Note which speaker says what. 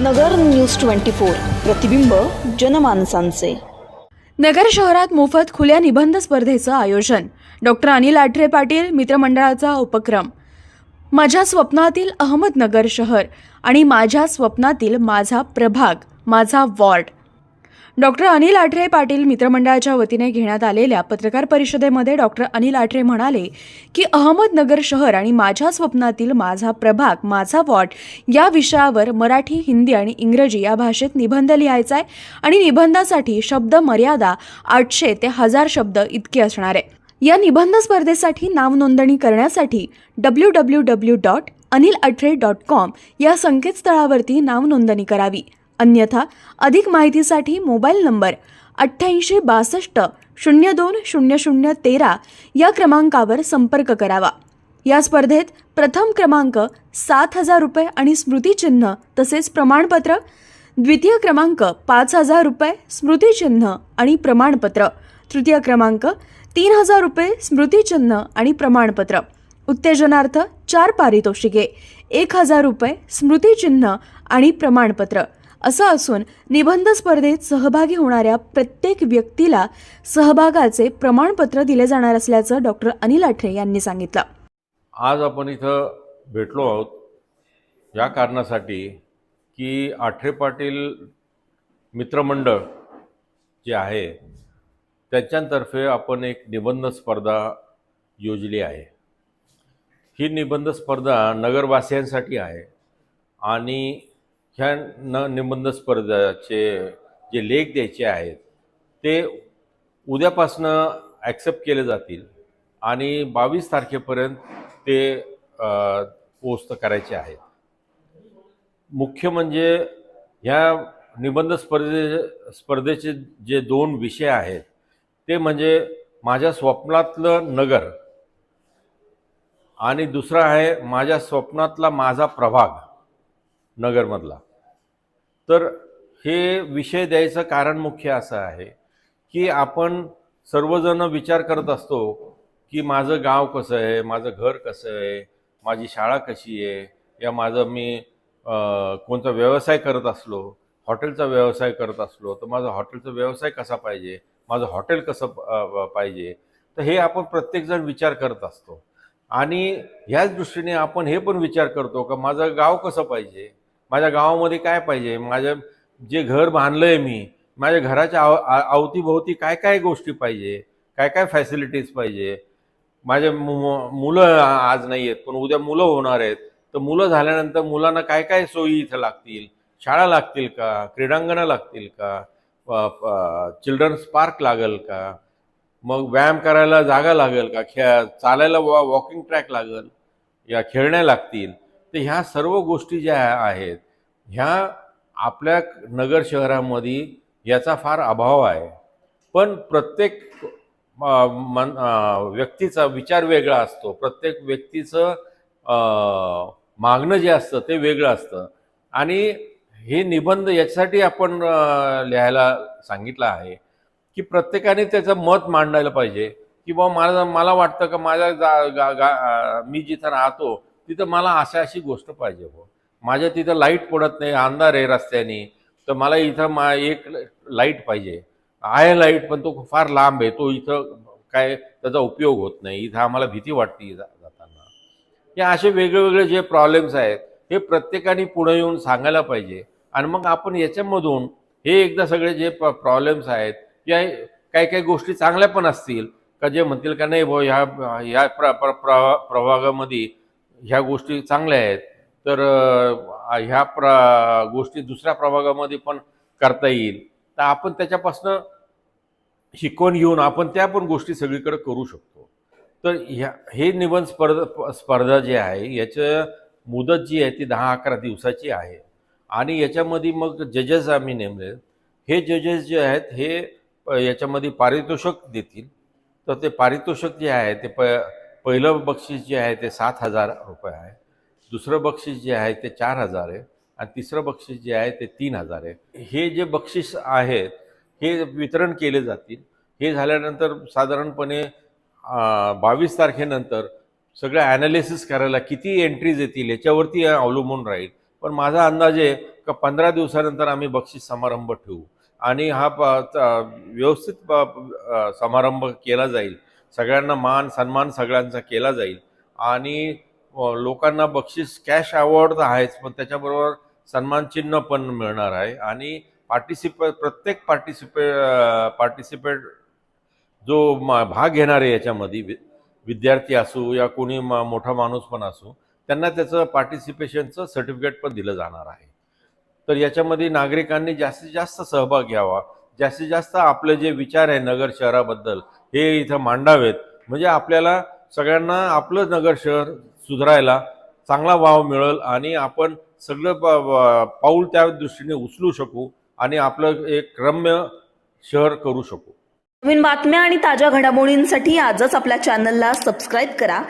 Speaker 1: नगर news twenty four प्रतिबिंब जनमानसांचे.
Speaker 2: नगर शहरात मोफत खुल्या निबंध स्पर्धेचं आयोजन. डॉक्टर अनिल आठरे पाटील मित्रमंडळाचा उपक्रम. माझ्या स्वप्नातील अहमदनगर शहर आणि माझ्या स्वप्नातील माझा प्रभाग माझा वॉर्ड. डॉक्टर अनिल आठरे पाटील मित्रमंडळाच्या वतीने घेण्यात आलेल्या पत्रकार परिषदेमध्ये डॉक्टर अनिल आठरे म्हणाले की अहमदनगर शहर आणि माझ्या स्वप्नातील माझा प्रभाग माझा वॉट या विषयावर मराठी हिंदी आणि इंग्रजी या भाषेत निबंध लिहायचा आहे आणि निबंधासाठी शब्द मर्यादा आठशे ते हजार शब्द इतकी असणार. आहे या निबंध स्पर्धेसाठी नावनोंदणी करण्यासाठी W W W dot Anil Athare dot com या संकेतस्थळावरती नावनोंदणी करावी. अन्यथा अधिक माहितीसाठी मोबाईल नंबर अठ्ठ्याऐंशी बासष्ट शून्य दोन शून्य शून्य तेरा या क्रमांकावर संपर्क करावा. या स्पर्धेत प्रथम क्रमांक सात हजार रुपये आणि स्मृतिचिन्ह तसेच प्रमाणपत्र द्वितीय क्रमांक पाच हजार रुपये स्मृतिचिन्ह आणि प्रमाणपत्र तृतीय क्रमांक तीन हजार रुपये स्मृतिचिन्ह आणि प्रमाणपत्र. उत्तेजनार्थ चार पारितोषिके एक हजार रुपये स्मृतिचिन्ह आणि प्रमाणपत्र. असं असून निबंध स्पर्धेत सहभागी होणाऱ्या प्रत्येक व्यक्तीला सहभागाचे प्रमाणपत्र दिले जाणार असल्याचं डॉक्टर अनिल आठरे यांनी सांगितलं.
Speaker 3: आज आपण इथं भेटलो आहोत या कारणासाठी की आठरे पाटील मित्रमंडळ जे आहे त्यांच्यातर्फे आपण एक निबंध स्पर्धा योजली आहे. ही निबंध स्पर्धा नगरवासियांसाठी आहे आणि ह्या न निबंध स्पर्धाचे जे लेख द्यायचे आहेत ते उद्यापासनं ॲक्सेप्ट केले जातील आणि बावीस तारखेपर्यंत ते पोस्ट करायचे आहेत. मुख्य म्हणजे ह्या निबंध स्पर्धे स्पर्धेचे जे दोन विषय आहेत ते म्हणजे माझ्या स्वप्नातलं नगर आणि दुसरा आहे माझ्या स्वप्नातला माझा प्रभाग नगरमधला. तर हे विषय द्यायचं कारण मुख्य असं आहे की आपण सर्वजण विचार करत असतो की माझं गाव कसं आहे माझं घर कसं आहे माझी शाळा कशी आहे या माझं मी कोणता व्यवसाय करत असलो हॉटेलचा व्यवसाय करत असलो तर माझा हॉटेलचा व्यवसाय कसा पाहिजे माझं हॉटेल कसं पाहिजे तर हे आपण प्रत्येकजण विचार करत असतो. आणि ह्याच दृष्टीने आपण हे पण विचार करतो का माझं गाव कसं पाहिजे माझ्या गावामध्ये काय पाहिजे? माझ्या जे घर बांधलं आहे मी माझ्या घराच्या आव अवतीभोवती काय काय गोष्टी पाहिजे? काय काय फॅसिलिटीज पाहिजे? माझे मु- मुलं आज नाही आहेत पण उद्या मुलं होणार आहेत. तर मुलं झाल्यानंतर मुलांना काय काय सोयी इथं लागतील? शाळा लागतील का? क्रीडांगणं लागतील का? चिल्ड्रन्स पार्क लागेल का? मग व्यायाम करायला जागा लागेल का? खेळ चालायला वॉकिंग ट्रॅक लागेल? या खेळण्या लागतील. तर ह्या सर्व गोष्टी ज्या आहेत ह्या आपल्या नगर शहरामध्ये याचा फार अभाव आहे. पण प्रत्येक मन व्यक्तीचा विचार वेगळा असतो. प्रत्येक व्यक्तीचं मागणं जे असतं ते वेगळं असतं. आणि हे निबंध याच्यासाठी आपण लिहायला सांगितलं आहे की प्रत्येकाने त्याचं मत मांडायला पाहिजे. की बा मला मला वाटतं का माझ्या जा गा गा मी जिथं राहतो तिथं मला अशा अशी गोष्ट पाहिजे हो. माझ्या तिथं लाइट पडत नाही अंधार आहे रस्त्याने. तर मला इथं मा एक लाइट पाहिजे. आहे लाइट पण तो फार लांब आहे. तो इथं काय त्याचा उपयोग होत नाही. इथं आम्हाला भीती वाटते जा- जाताना. हे असे वेगळेवेगळे जे प्रॉब्लेम्स आहेत हे प्रत्येकाने पुढे येऊन सांगायला पाहिजे. आणि मग आपण याच्यामधून हे एकदा सगळे जे प्रॉब्लेम्स आहेत या काही काही गोष्टी चांगल्या पण असतील. का जे म्हणतील का नाही भाऊ ह्या ह्या प्र प्र प्र- प्रभागामध्ये ह्या गोष्टी चांगल्या आहेत. तर ह्या प्र गोष्टी दुसऱ्या प्रभागामध्ये पण करता येईल. तर आपण त्याच्यापासनं शिकवण घेऊन आपण त्या पण गोष्टी सगळीकडे करू शकतो. तर ह्या हे निबंध स्पर्धा स्पर्धा जी आहे याचं मुदत जी आहे ती दहा अकरा दिवसाची आहे. आणि याच्यामध्ये मग जजेस आम्ही नेमले. हे जजेस जे आहेत हे याच्यामध्ये पारितोषक देतील. तर ते पारितोषक जे आहे ते प पहिलं बक्षीस जे आहे ते सात हजार रुपये आहे. दुसरं बक्षीस जे आहे ते चार हजार आहे. आणि तिसरं बक्षीस जे आहे ते तीन हजार आहे. हे जे बक्षीस आहेत हे वितरण केले जातील. हे झाल्यानंतर साधारणपणे बावीस तारखेनंतर सगळं ॲनालिसिस करायला किती एंट्रीज येतील याच्यावरती अवलंबून राहील. पण माझा अंदाज आहे का पंधरा दिवसानंतर आम्ही बक्षीस समारंभ ठेवू. आणि हा प- व्यवस्थित समारंभ केला जाईल. सगळ्यांना मान सन्मान सगळ्यांचा केला जाईल. आणि लोकांना बक्षीस कॅश अवॉर्ड तर आहेच पण त्याच्याबरोबर सन्मान चिन्ह पण मिळणार आहे. आणि पार्टिसिपे प्रत्येक पार्टिसिपे पार्टिसिपेट जो भाग घेणार आहे याच्यामध्ये वि- विद्यार्थी असू या कोणी मा मोठा माणूस पण असू त्यांना त्याचं पार्टिसिपेशनचं सर्टिफिकेट पण दिलं जाणार आहे. तर याच्यामध्ये नागरिकांनी जास्तीत जास्त सहभाग घ्यावा. जास्तीत जास्त आपले जे विचार आहे नगर शहराबद्दल हे इथं मांडावेत. म्हणजे आपल्याला सगळ्यांना आपलं नगर शहर सुधारायला चांगला वाव मिळेल आणि आपण सगळं प- पाऊल त्या दृष्टीने उचलू शकू आणि आपलं एक रम्य शहर करू शकू.
Speaker 1: नवीन बातम्या आणि ताज्या घडामोडींसाठी आजच आपल्या चॅनलला सबस्क्राईब करा.